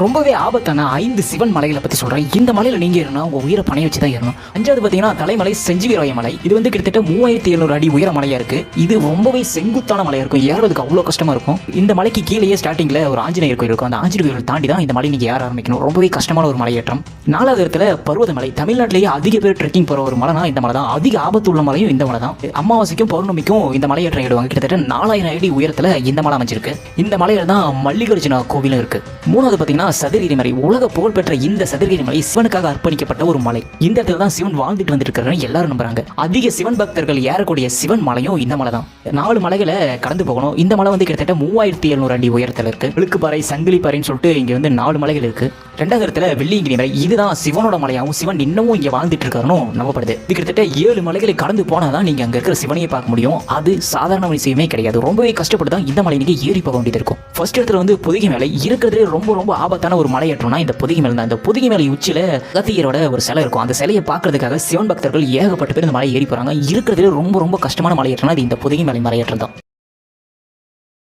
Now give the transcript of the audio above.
ரொம்பவே ஆபத்தான ஐந்து சிவன் மலைகளை பற்றி சொல்கிறேன் இந்த மலையில் நீங்கள் ஏறணும் உங்கள் உயிரை பணைய வச்சு தான் ஏறணும். அஞ்சாவது பார்த்தீங்கன்னா தலைமலை செஞ்சிவீராய மலை. இது வந்து கிட்டத்தட்ட மூவாயிரத்தி எழுநூறு அடி உயர மலையாக இருக்குது இது ரொம்பவே செங்குத்தான மலையாக இருக்கும். ஏறதுக்கு அவ்வளோ கஷ்டமாக இருக்கும். இந்த மலைக்கு கீழேயே ஸ்டார்டிங்கில் ஒரு ஆஞ்சநேயர் கோயில் இருக்கும். அந்த ஆஞ்சநேயர் கோயில் தாண்டி தான் இந்த மலை நீங்கள் ஏற ஆரம்பிக்கணும். ரொம்பவே கஷ்டமான ஒரு மலையேற்றம். நாலாவது இடத்துல பருவதமலை. தமிழ்நாட்டிலேயே அதிக பேர் ட்ரெக்கிங் போகிற ஒரு மலைனா இந்த மலை தான் அதிக ஆபத்து உள்ள மலையும் இந்த மலை தான் அமாவாசைக்கும் பௌர்ணமிக்கும் இந்த மலையேற்றம் ஏடுவாங்க கிட்டத்தட்ட நாலாயிரம் அடி உயரத்தில் இந்த மலை அமைஞ்சிருக்கு. இந்த மலையில் தான் மல்லிகார்ஜுன கோவிலும் இருக்குது மூணாவது பார்த்தீங்கன்னா சதுரகிரி மலை உலக புகழ்பெற்ற இந்த சதுரகிரி மலை சிவனுக்காக அர்ப்பணிக்கப்பட்ட ஒரு மலை. இந்த இடத்துல தான் சிவன் வாழ்ந்துட்டு வந்துட்டு எல்லாரும் நம்புறாங்க. அதிக சிவன் பக்தர்கள் ஏறக்கூடிய சிவன் மலையும் இந்த மலை தான். நாலு மலைகளை கடந்து போகணும். இந்த மலை வந்து கிட்டத்தட்ட மூவாயிரத்தி எழுநூறு அடி உயரத்துல இருக்கு. விழுக்குப்பாறை சங்கிலிப்பாறைன்னு சொல்லிட்டு இங்க வந்து நாலு மலைகள் இருக்கு. ரெண்டாவது இடத்துல வெள்ளியங்கிரி மலை. இதுதான் சிவனோட மலையாகவும் சிவன் இன்னமும் இங்க வாழ்ந்துட்டு இருக்காருன்னு நம்பப்படுது. இது கிட்டத்தட்ட ஏழு மலைகளை கடந்து போனாதான் நீங்க அங்க இருக்கிற சிவனையை பார்க்க முடியும். அது சாதாரண விஷயமே கிடையாது. ரொம்பவே கஷ்டப்பட்டு தான் இந்த மலை நீங்க ஏறி போக வேண்டியது இருக்கும். ஃபர்ஸ்ட் இடத்துல வந்து புதுகை மலை. இருக்கிறதுலே ரொம்ப ரொம்ப ஆபத்தான ஒரு மலையேற்றம்னா இந்த பொதிகை மலை தான். இந்த பொதிகை மலை உச்சியில அகத்தியரோட ஒரு சிலை இருக்கும். அந்த சிலையை பார்க்கறதுக்காக சிவன் பக்தர்கள் ஏகப்பட்ட பேர் இந்த மலை ஏறி போறாங்க. இருக்கிறதுல ரொம்ப ரொம்ப கஷ்டமான மலையேற்றம்னா அது இது இந்த பொதிகை மலை மலையேற்றம் தான்.